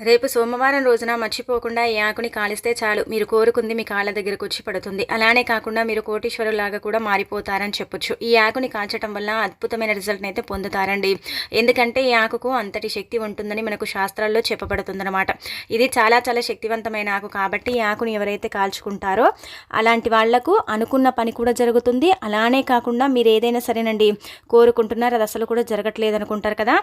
రేపు సోమవారం రోజున మర్చిపోకుండా ఈ ఆకుని కాలిస్తే చాలు. మీరు కోరుకుంది మీ కాళ్ళ దగ్గరకు వచ్చి పడుతుంది. అలానే కాకుండా మీరు కోటీశ్వరులాగా కూడా మారిపోతారని చెప్పొచ్చు. ఈ ఆకుని కాల్చడం వల్ల అద్భుతమైన రిజల్ట్ని అయితే పొందుతారండి. ఎందుకంటే ఈ ఆకుకు అంతటి శక్తి ఉంటుందని మనకు శాస్త్రాల్లో చెప్పబడుతుందన్నమాట. ఇది చాలా చాలా శక్తివంతమైన ఆకు కాబట్టి ఈ ఆకుని ఎవరైతే కాల్చుకుంటారో అలాంటి వాళ్ళకు అనుకున్న పని కూడా జరుగుతుంది. అలానే కాకుండా మీరు ఏదైనా సరేనండి కోరుకుంటున్నారు అది అసలు కూడా జరగట్లేదు అనుకుంటారు కదా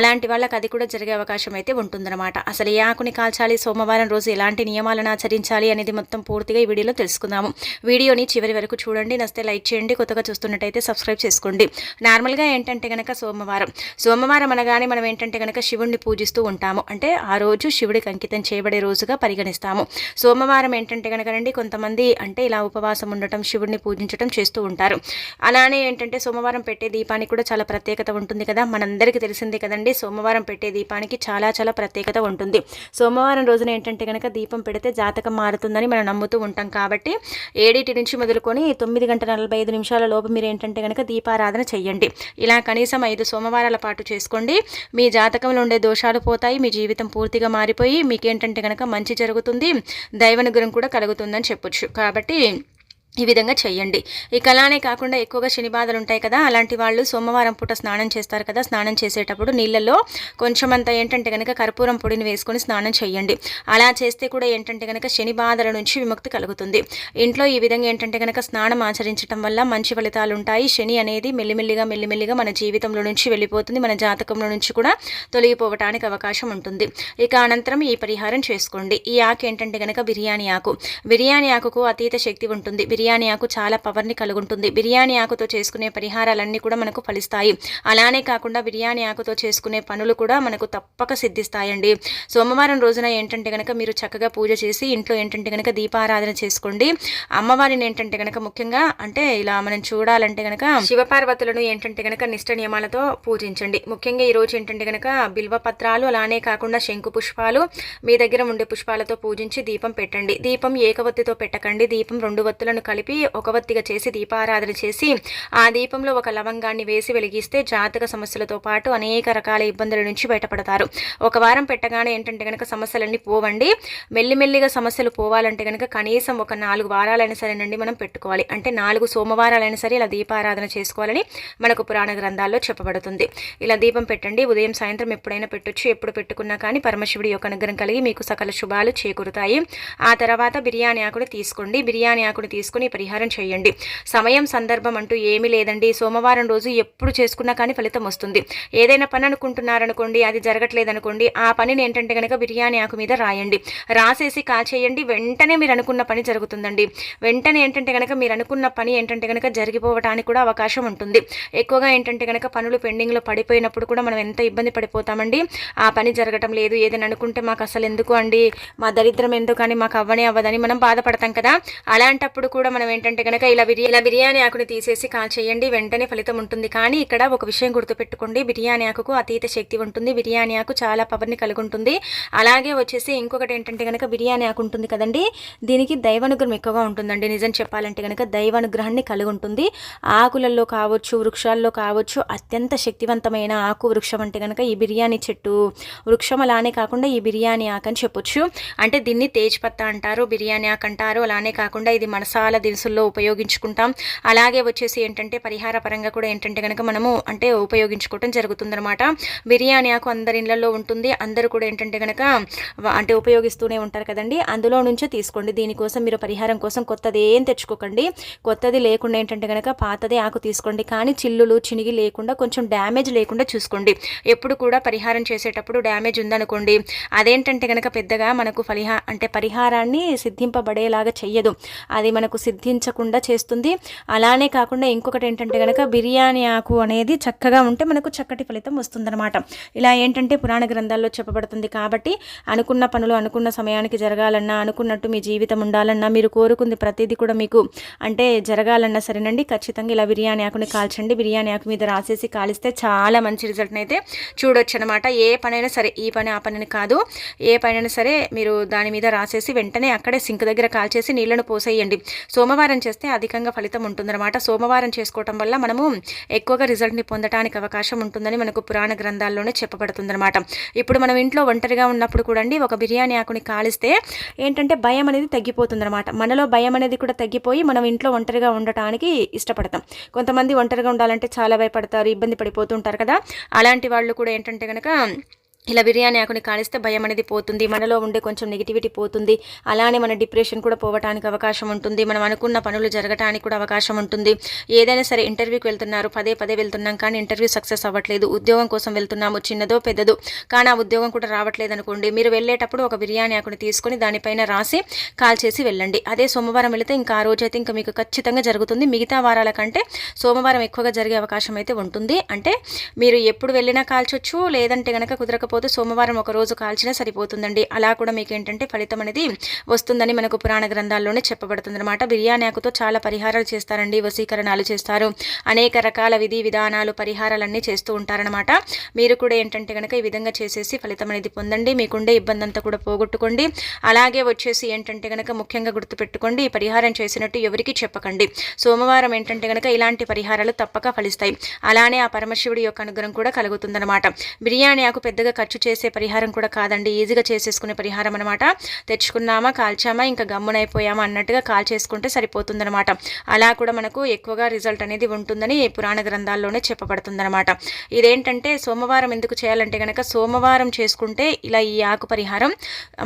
అలాంటి వాళ్ళకి అది కూడా జరిగే అవకాశం అయితే ఉంటుందన్నమాట. అసలు ఏ ఆకుని కాల్చాలి సోమవారం రోజు ఎలాంటి నియమాలను ఆచరించాలి అనేది మొత్తం పూర్తిగా ఈ వీడియోలో తెలుసుకుందాము. వీడియోని చివరి వరకు చూడండి నస్తే లైక్ చేయండి కొత్తగా చూస్తున్నట్టయితే సబ్స్క్రైబ్ చేసుకోండి. నార్మల్గా ఏంటంటే కనుక సోమవారం. సోమవారం అనగానే మనం ఏంటంటే కనుక శివుడిని పూజిస్తూ ఉంటాము. అంటే ఆ రోజు శివుడికి అంకితం చేయబడే రోజుగా పరిగణిస్తాము. సోమవారం ఏంటంటే కనుకనండి కొంతమంది అంటే ఇలా ఉపవాసం ఉండటం శివుడిని పూజించడం చేస్తూ ఉంటారు. అలానే ఏంటంటే సోమవారం పెట్టే దీపానికి కూడా చాలా ప్రత్యేకత ఉంటుంది కదా. మనందరికీ తెలిసిందే కదండి సోమవారం పెట్టే దీపానికి చాలా చాలా ప్రత్యేకత ఉంటుంది. ఉంటుంది సోమవారం రోజున ఏంటంటే కనుక దీపం పెడితే జాతకం మారుతుందని మనం నమ్ముతూ ఉంటాం కాబట్టి ఏడింటి నుంచి మొదలుకొని తొమ్మిది గంటల నలభై ఐదు నిమిషాల లోపు మీరు ఏంటంటే కనుక దీపారాధన చేయండి ఇలా కనీసం ఐదు సోమవారాల పాటు చేసుకోండి. మీ జాతకంలో ఉండే దోషాలు పోతాయి మీ జీవితం పూర్తిగా మారిపోయి మీకేంటంటే కనుక మంచి జరుగుతుంది దైవనుగ్రహం కూడా కలుగుతుందని చెప్పొచ్చు. కాబట్టి ఈ విధంగా చేయండి. ఇక అలానే కాకుండా ఎక్కువగా శని బాధలు ఉంటాయి కదా అలాంటి వాళ్ళు సోమవారం పూట స్నానం చేస్తారు కదా స్నానం చేసేటప్పుడు నీళ్ళల్లో కొంచెం అంత ఏంటంటే కనుక కర్పూరం పొడిని వేసుకొని స్నానం చేయండి. అలా చేస్తే కూడా ఏంటంటే కనుక శని బాధల నుంచి విముక్తి కలుగుతుంది. ఇంట్లో ఈ విధంగా ఏంటంటే కనుక స్నానం ఆచరించడం వల్ల మంచి ఫలితాలు ఉంటాయి. శని అనేది మెల్లిమెల్లిగా మెల్లిమెల్లిగా మన జీవితంలో నుంచి వెళ్ళిపోతుంది. మన జాతకంలో నుంచి కూడా తొలగిపోవటానికి అవకాశం ఉంటుంది. ఇక అనంతరం ఈ పరిహారం చేసుకోండి. ఈ ఆకు ఏంటంటే కనుక బిర్యానీ ఆకు. బిర్యానీ ఆకుకు అతీత శక్తి ఉంటుంది. బిర్యానీ బిర్యానీ ఆకు చాలా పవర్ని కలుగుంటుంది. బిర్యానీ ఆకుతో చేసుకునే పరిహారాలన్నీ కూడా మనకు ఫలిస్తాయి. అలానే కాకుండా బిర్యానీ ఆకుతో చేసుకునే పనులు కూడా మనకు తప్పక సిద్ధిస్తాయండి. సోమవారం రోజున ఏంటంటే కనుక మీరు చక్కగా పూజ చేసి ఇంట్లో ఏంటంటే కనుక దీపారాధన చేసుకోండి. అమ్మవారిని ఏంటంటే కనుక ముఖ్యంగా అంటే ఇలా మనం చూడాలంటే కనుక శివపార్వతులను ఏంటంటే కనుక నిష్ట నియమాలతో పూజించండి. ముఖ్యంగా ఈ రోజు ఏంటంటే కనుక బిల్వ పత్రాలు అలానే కాకుండా శంకు పుష్పాలు మీ దగ్గర ఉండే పుష్పాలతో పూజించి దీపం పెట్టండి. దీపం ఏకవత్తితో పెట్టకండి. దీపం రెండు వత్తులను కలిపి ఒక వత్తిగా చేసి దీపారాధన చేసి ఆ దీపంలో ఒక లవంగాన్ని వేసి వెలిగిస్తే జాతక సమస్యలతో పాటు అనేక రకాల ఇబ్బందుల నుంచి బయటపడతారు. ఒక వారం పెట్టగానే ఏంటంటే కనుక సమస్యలన్నీ పోవండి. మెల్లిమెల్లిగా సమస్యలు పోవాలంటే కనుక కనీసం ఒక నాలుగు వారాలైనా సరేనండి మనం పెట్టుకోవాలి. అంటే నాలుగు సోమవారాలైనా సరే ఇలా దీపారాధన చేసుకోవాలని మనకు పురాణ గ్రంథాల్లో చెప్పబడుతుంది. ఇలా దీపం పెట్టండి. ఉదయం సాయంత్రం ఎప్పుడైనా పెట్టొచ్చు ఎప్పుడు పెట్టుకున్నా కానీ పరమశివుడి యొక్క అనుగ్రహం కలిగి మీకు సకల శుభాలు చేకూరుతాయి. ఆ తర్వాత బిర్యానీ ఆకుని తీసుకోండి. బిర్యానీ ఆకుని తీసుకుని వెంటనే పరిహారం చేయండి. సమయం సందర్భం అంటూ ఏమీ లేదండి. సోమవారం రోజు ఎప్పుడు చేసుకున్నా కానీ ఫలితం వస్తుంది. ఏదైనా పని అనుకుంటున్నారనుకోండి అది జరగట్లేదనుకోండి ఆ పనిని ఏంటంటే కనుక బిర్యానీ ఆకు మీద రాయండి. రాసేసి కాచేయండి. వెంటనే మీరు అనుకున్న పని జరుగుతుందండి. వెంటనే ఏంటంటే కనుక మీరు అనుకున్న పని ఏంటంటే కనుక జరిగిపోవడానికి కూడా అవకాశం ఉంటుంది. ఎక్కువగా ఏంటంటే కనుక పనులు పెండింగ్లో పడిపోయినప్పుడు కూడా మనం ఎంత ఇబ్బంది పడిపోతామండి? ఆ పని జరగటం లేదు. ఏదైనా అనుకుంటే మాకు అసలు ఎందుకు అండి? మా దరిద్రం ఎందుకు అని మాకు అవ్వనే అవ్వదని మనం బాధపడతాం కదా? అలాంటప్పుడు కూడా మనం ఏంటంటే కనుక ఇలా బిర్యానీ ఇలా బిర్యానీ ఆకుని తీసేసి కాల్ చేయండి వెంటనే ఫలితం ఉంటుంది. కానీ ఇక్కడ ఒక విషయం గుర్తుపెట్టుకోండి. బిర్యానీ ఆకుకు అతీత శక్తి ఉంటుంది. బిర్యానీ ఆకు చాలా పవర్ని కలిగి ఉంటుంది అలాగే వచ్చేసి ఇంకొకటి ఏంటంటే కనుక బిర్యానీ ఆకు ఉంటుంది కదండి? దీనికి దైవానుగ్రహం ఎక్కువగా ఉంటుందండి. నిజం చెప్పాలంటే కనుక దైవానుగ్రహాన్ని కలిగి ఉంటుంది ఆకులలో కావచ్చు వృక్షాల్లో కావచ్చు అత్యంత శక్తివంతమైన ఆకు వృక్షం అంటే కనుక ఈ బిర్యానీ చెట్టు వృక్షం అలానే కాకుండా ఈ బిర్యానీ ఆకు అని చెప్పొచ్చు. అంటే దీన్ని తేజ్పత్త అంటారు బిర్యానీ ఆకు అంటారు. అలానే కాకుండా ఇది మనసాల దినుసుల్లో ఉపయోగించుకుంటాం. అలాగే వచ్చేసి ఏంటంటే పరిహార పరంగా కూడా ఏంటంటే కనుక మనము అంటే ఉపయోగించుకోవటం జరుగుతుందనమాట బిర్యానీ ఆకు అందరి ఇళ్ళలో ఉంటుంది. అందరూ కూడా ఏంటంటే కనుక అంటే ఉపయోగిస్తూనే ఉంటారు కదండి. అందులో నుంచే తీసుకోండి. దీనికోసం మీరు పరిహారం కోసం కొత్తది ఏం తెచ్చుకోకండి. కొత్తది లేకుండా ఏంటంటే కనుక పాతదే ఆకు తీసుకోండి. కానీ చిల్లులు చినిగి లేకుండా కొంచెం డ్యామేజ్ లేకుండా చూసుకోండి. ఎప్పుడు కూడా పరిహారం చేసేటప్పుడు డ్యామేజ్ ఉందనుకోండి. అదేంటంటే కనుక పెద్దగా మనకు ఫలిహా అంటే పరిహారాన్ని సిద్ధింపబడేలాగా చెయ్యదు. అది మనకు సిద్ధించకుండా చేస్తుంది. అలానే కాకుండా ఇంకొకటి ఏంటంటే కనుక బిర్యానీ ఆకు అనేది చక్కగా ఉంటే మనకు చక్కటి ఫలితం వస్తుందన్నమాట. ఇలా ఏంటంటే పురాణ గ్రంథాల్లో చెప్పబడుతుంది కాబట్టి అనుకున్న పనులు అనుకున్న సమయానికి జరగాలన్నా అనుకున్నట్టు మీ జీవితం ఉండాలన్నా మీరు కోరుకుంది ప్రతిదీ కూడా మీకు అంటే జరగాలన్నా సరేనండి. ఖచ్చితంగా ఇలా బిర్యానీ ఆకుని కాల్చండి. బిర్యానీ ఆకు మీద రాసేసి కాలిస్తే చాలా మంచి రిజల్ట్ని అయితే చూడొచ్చు అనమాట ఏ పనైనా సరే ఈ పని ఆ పనిని కాదు. ఏ పనైనా సరే మీరు దాని మీద రాసేసి వెంటనే అక్కడే సింక్ దగ్గర కాల్చేసి నీళ్ళను పోసేయండి. సోమవారం చేస్తే అధికంగా ఫలితం ఉంటుందన్నమాట. సోమవారం చేసుకోవటం వల్ల మనము ఎక్కువగా రిజల్ట్ని పొందడానికి అవకాశం ఉంటుందని మనకు పురాణ గ్రంథాల్లోనే చెప్పబడుతుందన్నమాట. ఇప్పుడు మనం ఇంట్లో ఒంటరిగా ఉన్నప్పుడు కూడా ఒక బిర్యానీ ఆకుని కాలిస్తే ఏంటంటే భయం అనేది తగ్గిపోతుందన్నమాట. మనలో భయం అనేది కూడా తగ్గిపోయి మనం ఇంట్లో ఒంటరిగా ఉండటానికి ఇష్టపడతాం. కొంతమంది ఒంటరిగా ఉండాలంటే చాలా భయపడతారు ఇబ్బంది పడిపోతుంటారు కదా. అలాంటి వాళ్ళు కూడా ఏంటంటే కనుక ఇలా బిర్యానీ ఆకుని కాలిస్తే భయం అనేది పోతుంది మనలో ఉండే కొంచెం నెగిటివిటీ పోతుంది అలానే మన డిప్రెషన్ కూడా పోవడానికి అవకాశం ఉంటుంది మనం అనుకున్న పనులు జరగటానికి కూడా అవకాశం ఉంటుంది. ఏదైనా సరే ఇంటర్వ్యూకి వెళ్తున్నారు పదే పదే వెళ్తున్నాం కానీ ఇంటర్వ్యూ సక్సెస్ అవ్వట్లేదు ఉద్యోగం కోసం వెళ్తున్నాము చిన్నదో పెద్దదో కానీ ఆ ఉద్యోగం కూడా రావట్లేదు అనుకోండి మీరు వెళ్ళేటప్పుడు ఒక బిర్యానీ ఆకుని తీసుకొని దానిపైన రాసి కాల్ చేసి వెళ్ళండి. అదే సోమవారం వెళితే ఇంకా ఆ రోజు అయితే ఇంకా మీకు ఖచ్చితంగా జరుగుతుంది మిగతా వారాల కంటే సోమవారం ఎక్కువగా జరిగే అవకాశం అయితే ఉంటుంది. అంటే మీరు ఎప్పుడు వెళ్ళినా కాల్చొచ్చు లేదంటే కనుక కుదరకపోతే లేకపోతే సోమవారం ఒక రోజు కాల్చినా సరిపోతుందండి. అలా కూడా మీకు ఏంటంటే ఫలితం అనేది వస్తుందని మనకు పురాణ గ్రంథాల్లోనే చెప్పబడుతుంది అనమాట బిర్యానీ ఆకుతో చాలా పరిహారాలు చేస్తారండి వశీకరణాలు చేస్తారు. అనేక రకాల విధి విధానాలు పరిహారాలన్నీ చేస్తూ ఉంటారనమాట మీరు కూడా ఏంటంటే కనుక ఈ విధంగా చేసేసి ఫలితం అనేది పొందండి. మీకుండే ఇబ్బంది అంతా కూడా పోగొట్టుకోండి. అలాగే వచ్చేసి ఏంటంటే కనుక ముఖ్యంగా గుర్తుపెట్టుకోండి ఈ పరిహారం చేసినట్టు ఎవరికి చెప్పకండి. సోమవారం ఏంటంటే కనుక ఇలాంటి పరిహారాలు తప్పక ఫలిస్తాయి. అలానే ఆ పరమశివుడి యొక్క అనుగ్రహం కూడా కలుగుతుందన్నమాట. బిర్యానీ ఆకు పెద్దగా ఖర్చు చేసే పరిహారం కూడా కాదండి. ఈజీగా చేసేసుకునే పరిహారం అనమాట తెచ్చుకున్నామా కాల్చామా ఇంకా గమ్మునైపోయామా అన్నట్టుగా కాల్ చేసుకుంటే సరిపోతుందనమాట అలా కూడా మనకు ఎక్కువగా రిజల్ట్ అనేది ఉంటుందని పురాణ గ్రంథాల్లోనే చెప్పబడుతుందనమాట ఇదేంటంటే సోమవారం ఎందుకు చేయాలంటే కనుక సోమవారం చేసుకుంటే ఇలా ఈ ఆకు పరిహారం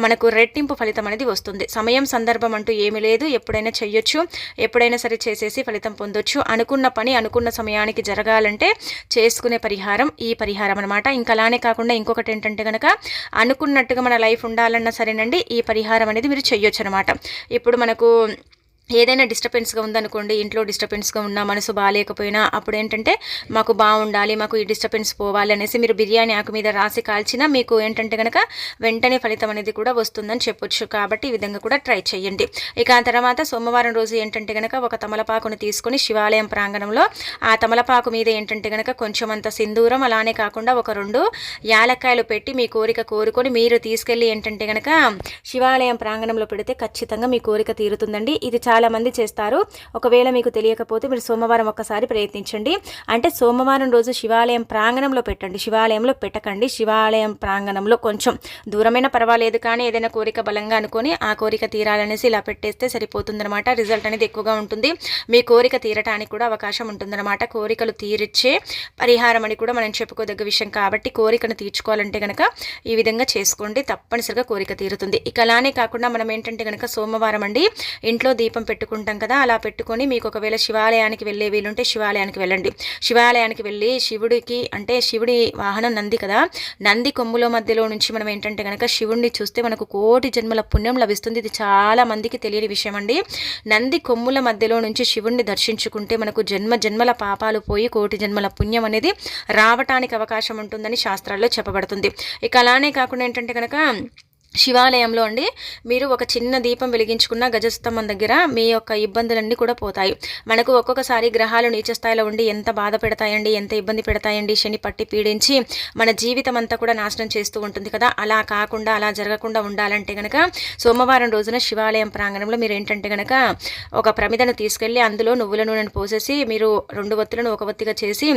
మనకు రెట్టింపు ఫలితం అనేది వస్తుంది. సమయం సందర్భం అంటూ ఏమీ లేదు. ఎప్పుడైనా చెయ్యొచ్చు. ఎప్పుడైనా సరే చేసేసి ఫలితం పొందొచ్చు. అనుకున్న పని అనుకున్న సమయానికి జరగాలంటే చేసుకునే పరిహారం ఈ పరిహారం అనమాట ఇంకా అలానే కాకుండా ఇంకొకటి ఏంటంటే కనుక అనుకున్నట్టుగా మన లైఫ్ ఉండాలన్నా సరేనండి ఈ పరిహారం అనేది మీరు చెయ్యొచ్చు అనమాట ఇప్పుడు మనకు ఏదైనా డిస్టర్బెన్స్గా ఉందనుకోండి ఇంట్లో డిస్టర్బెన్స్గా ఉన్నా మనసు బాగాలేకపోయినా అప్పుడు ఏంటంటే మాకు బాగుండాలి మాకు ఈ డిస్టర్బెన్స్ పోవాలి అనేసి మీరు బిర్యానీ ఆకు మీద రాసి కాల్చినా మీకు ఏంటంటే కనుక వెంటనే ఫలితం అనేది కూడా వస్తుందని చెప్పొచ్చు. కాబట్టి ఈ విధంగా కూడా ట్రై చేయండి. ఇక ఆ తర్వాత సోమవారం రోజు ఏంటంటే కనుక ఒక తమలపాకును తీసుకొని శివాలయం ప్రాంగణంలో ఆ తమలపాకు మీద ఏంటంటే కనుక కొంచెం అంత సింధూరం అలానే కాకుండా ఒక రెండు యాలక్కాయలు పెట్టి మీ కోరిక కోరుకొని మీరు తీసుకెళ్ళి ఏంటంటే కనుక శివాలయం ప్రాంగణంలో పెడితే ఖచ్చితంగా మీ కోరిక తీరుతుందండి. ఇది చాలా చాలామంది చేస్తారు. ఒకవేళ మీకు తెలియకపోతే మీరు సోమవారం ఒక్కసారి ప్రయత్నించండి. అంటే సోమవారం రోజు శివాలయం ప్రాంగణంలో పెట్టండి. శివాలయంలో పెట్టకండి. శివాలయం ప్రాంగణంలో కొంచెం దూరమైన పర్వాలేదు కానీ ఏదైనా కోరిక బలంగా అనుకొని ఆ కోరిక తీరాలనేసి ఇలా పెట్టేస్తే సరిపోతుందనమాట రిజల్ట్ అనేది ఎక్కువగా ఉంటుంది. మీ కోరిక తీరటానికి కూడా అవకాశం ఉంటుందన్నమాట. కోరికలు తీరిచ్చే పరిహారం అని కూడా మనం చెప్పుకోదగ్గ విషయం. కాబట్టి కోరికను తీర్చుకోవాలంటే కనుక ఈ విధంగా చేసుకోండి. తప్పనిసరిగా కోరిక తీరుతుంది. ఇక అలానే కాకుండా మనం ఏంటంటే కనుక సోమవారం అండి. ఇంట్లో దీపం పెట్టుకుంటాం కదా అలా పెట్టుకొని మీకు ఒకవేళ శివాలయానికి వెళ్ళే వీలుంటే శివాలయానికి వెళ్ళండి. శివాలయానికి వెళ్ళి శివుడికి అంటే శివుడి వాహనం నంది కదా నంది కొమ్ముల మధ్యలో నుంచి మనం ఏంటంటే కనుక శివుడిని చూస్తే మనకు కోటి జన్మల పుణ్యం లభిస్తుంది. ఇది చాలా మందికి తెలియని విషయం అండి. నంది కొమ్ముల మధ్యలో నుంచి శివుణ్ణి దర్శించుకుంటే మనకు జన్మ జన్మల పాపాలు పోయి కోటి జన్మల పుణ్యం అనేది రావటానికి అవకాశం ఉంటుందని శాస్త్రాల్లో చెప్పబడుతుంది. ఇక అలానే కాకుండా ఏంటంటే కనుక శివాలయంలో అండి మీరు ఒక చిన్న దీపం వెలిగించుకున్న గజస్తంభం దగ్గర మీ యొక్క ఇబ్బందులన్నీ కూడా పోతాయి. మనకు ఒక్కొక్కసారి గ్రహాలు నీచ స్థాయిలో ఉండి ఎంత బాధ పెడతాయండి ఎంత ఇబ్బంది పెడతాయండి శని పట్టి పీడించి మన జీవితం అంతా కూడా నాశనం చేస్తూ ఉంటుంది కదా. అలా కాకుండా అలా జరగకుండా ఉండాలంటే కనుక సోమవారం రోజున శివాలయం ప్రాంగణంలో మీరు ఏంటంటే కనుక ఒక ప్రమిదను తీసుకెళ్ళి అందులో నువ్వుల నూనెను పోసేసి మీరు రెండు ఒత్తులను ఒక ఒత్తిగా చేసి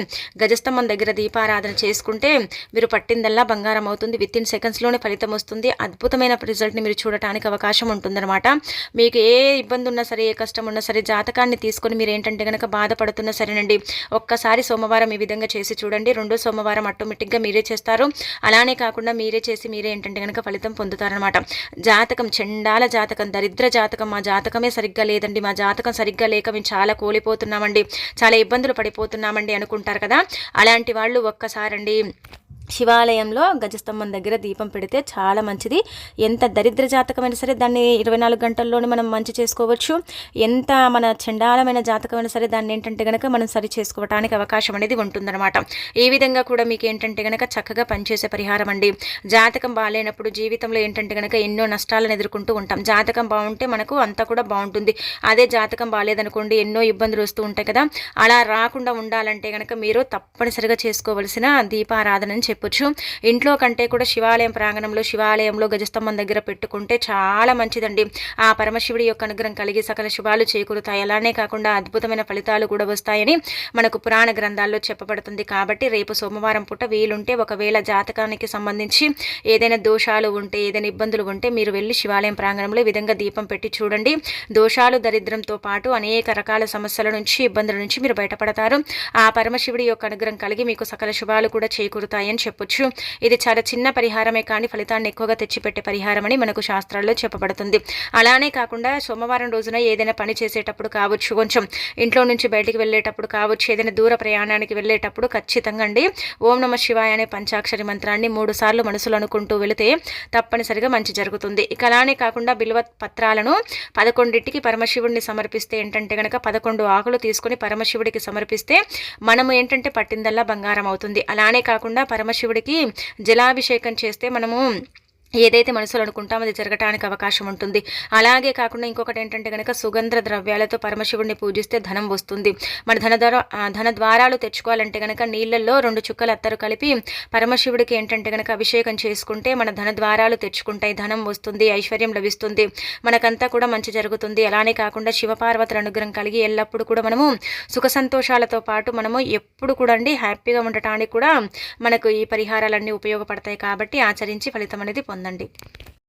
గజస్తంభం దగ్గర దీపారాధన చేసుకుంటే మీరు పట్టిందల్లా బంగారం అవుతుంది. విత్ ఇన్ సెకండ్స్లోనే ఫలితం వస్తుంది. అద్భుతం అద్భుతమైన రిజల్ట్ని మీరు చూడటానికి అవకాశం ఉంటుందన్నమాట. మీకు ఏ ఇబ్బంది ఉన్నా సరే ఏ కష్టం ఉన్నా సరే జాతకాన్ని తీసుకొని మీరు ఏంటంటే కనుక బాధపడుతున్నా సరేనండి ఒక్కసారి సోమవారం ఈ విధంగా చేసి చూడండి. రెండో సోమవారం ఆటోమేటిక్గా మీరే చేస్తారు. అలానే కాకుండా మీరే చేసి మీరే ఏంటంటే కనుక ఫలితం పొందుతారనమాట జాతకం చెండాల జాతకం దరిద్ర జాతకం మా జాతకమే సరిగ్గా లేదండి మా జాతకం సరిగ్గా లేక మేము చాలా కోలిపోతున్నామండి చాలా ఇబ్బందులు పడిపోతున్నామండి అనుకుంటారు కదా. అలాంటి వాళ్ళు ఒక్కసారండి శివాలయంలో గజస్తంభం దగ్గర దీపం పెడితే చాలా మంచిది. ఎంత దరిద్ర జాతకమైనా సరే దాన్ని ఇరవై నాలుగు గంటల్లోనే మనం మంచి చేసుకోవచ్చు. ఎంత మన చండాలమైన జాతకమైనా సరే దాన్ని ఏంటంటే కనుక మనం సరి చేసుకోవడానికి అవకాశం అనేది ఉంటుందన్నమాట. ఈ విధంగా కూడా మీకు ఏంటంటే కనుక చక్కగా పనిచేసే పరిహారం అండి. జాతకం బాగాలేనప్పుడు జీవితంలో ఏంటంటే కనుక ఎన్నో నష్టాలను ఎదుర్కొంటూ ఉంటాం. జాతకం బాగుంటే మనకు అంతా కూడా బాగుంటుంది. అదే జాతకం బాగాలేదనుకోండి ఎన్నో ఇబ్బందులు వస్తూ ఉంటాయి కదా. అలా రాకుండా ఉండాలంటే కనుక మీరు తప్పనిసరిగా చేసుకోవలసిన దీపారాధన అని చెప్పొచ్చు. ఇంట్లో కంటే కూడా శివాలయం ప్రాంగణంలో శివాలయంలో గజస్తంభం దగ్గర పెట్టుకుంటే చాలా మంచిదండి. ఆ పరమశివుడి యొక్క అనుగ్రహం కలిగి సకల శుభాలు చేకూరుతాయి. అలానే కాకుండా అద్భుతమైన ఫలితాలు కూడా వస్తాయని మనకు పురాణ గ్రంథాల్లో చెప్పబడుతుంది. కాబట్టి రేపు సోమవారం పూట వీలుంటే ఒకవేళ జాతకానికి సంబంధించి ఏదైనా దోషాలు ఉంటే ఏదైనా ఇబ్బందులు ఉంటే మీరు వెళ్ళి శివాలయం ప్రాంగణంలో ఈ విధంగా దీపం పెట్టి చూడండి. దోషాలు దరిద్రంతో పాటు అనేక రకాల సమస్యల నుంచి ఇబ్బందుల నుంచి మీరు బయటపడతారు. ఆ పరమశివుడి యొక్క అనుగ్రహం కలిగి మీకు సకల శుభాలు కూడా చేకూరుతాయని చెప్పొచ్చు. ఇది చాలా చిన్న పరిహారమే కానీ ఫలితాన్ని ఎక్కువగా తెచ్చిపెట్టే పరిహారం అని మనకు శాస్త్రాల్లో చెప్పబడుతుంది. అలానే కాకుండా సోమవారం రోజున ఏదైనా పని చేసేటప్పుడు కావచ్చు కొంచెం ఇంట్లో నుంచి బయటికి వెళ్ళేటప్పుడు కావచ్చు ఏదైనా దూర ప్రయాణానికి వెళ్ళేటప్పుడు ఖచ్చితంగా అండి ఓం నమ శివాయ అనే పంచాక్షరి మంత్రాన్ని మూడు సార్లు మనసులో అనుకుంటూ వెళితే తప్పనిసరిగా మంచి జరుగుతుంది. ఇక అలానే కాకుండా బిల్వ పత్రాలను పదకొండింటికి పరమశివుడిని సమర్పిస్తే ఏంటంటే కనుక పదకొండు ఆకులు తీసుకొని పరమశివుడికి సమర్పిస్తే మనము ఏంటంటే పట్టిందల్లా బంగారం అవుతుంది. అలానే కాకుండా పరమ పరమశివుడికి జలాభిషేకం చేస్తే మనము ఏదైతే మనసులో అనుకుంటామో అది జరగటానికి అవకాశం ఉంటుంది. అలాగే కాకుండా ఇంకొకటి ఏంటంటే కనుక సుగంధ ద్రవ్యాలతో పరమశివుడిని పూజిస్తే ధనం వస్తుంది. మన ధన ధన ద్వారాలు తెచ్చుకోవాలంటే కనుక నీళ్ళల్లో రెండు చుక్కలు అత్తరు కలిపి పరమశివుడికి ఏంటంటే కనుక అభిషేకం చేసుకుంటే మన ధన ద్వారాలు తెచ్చుకుంటాయి. ధనం వస్తుంది ఐశ్వర్యం లభిస్తుంది. మనకంతా కూడా మంచి జరుగుతుంది. అలానే కాకుండా శివపార్వతుల అనుగ్రహం కలిగి ఎల్లప్పుడూ కూడా మనము సుఖ సంతోషాలతో పాటు మనము ఎప్పుడు కూడా అండి హ్యాపీగా ఉండటానికి కూడా మనకు ఈ పరిహారాలన్నీ ఉపయోగపడతాయి కాబట్టి ఆచరించి ఫలితం అనేది ఉందండి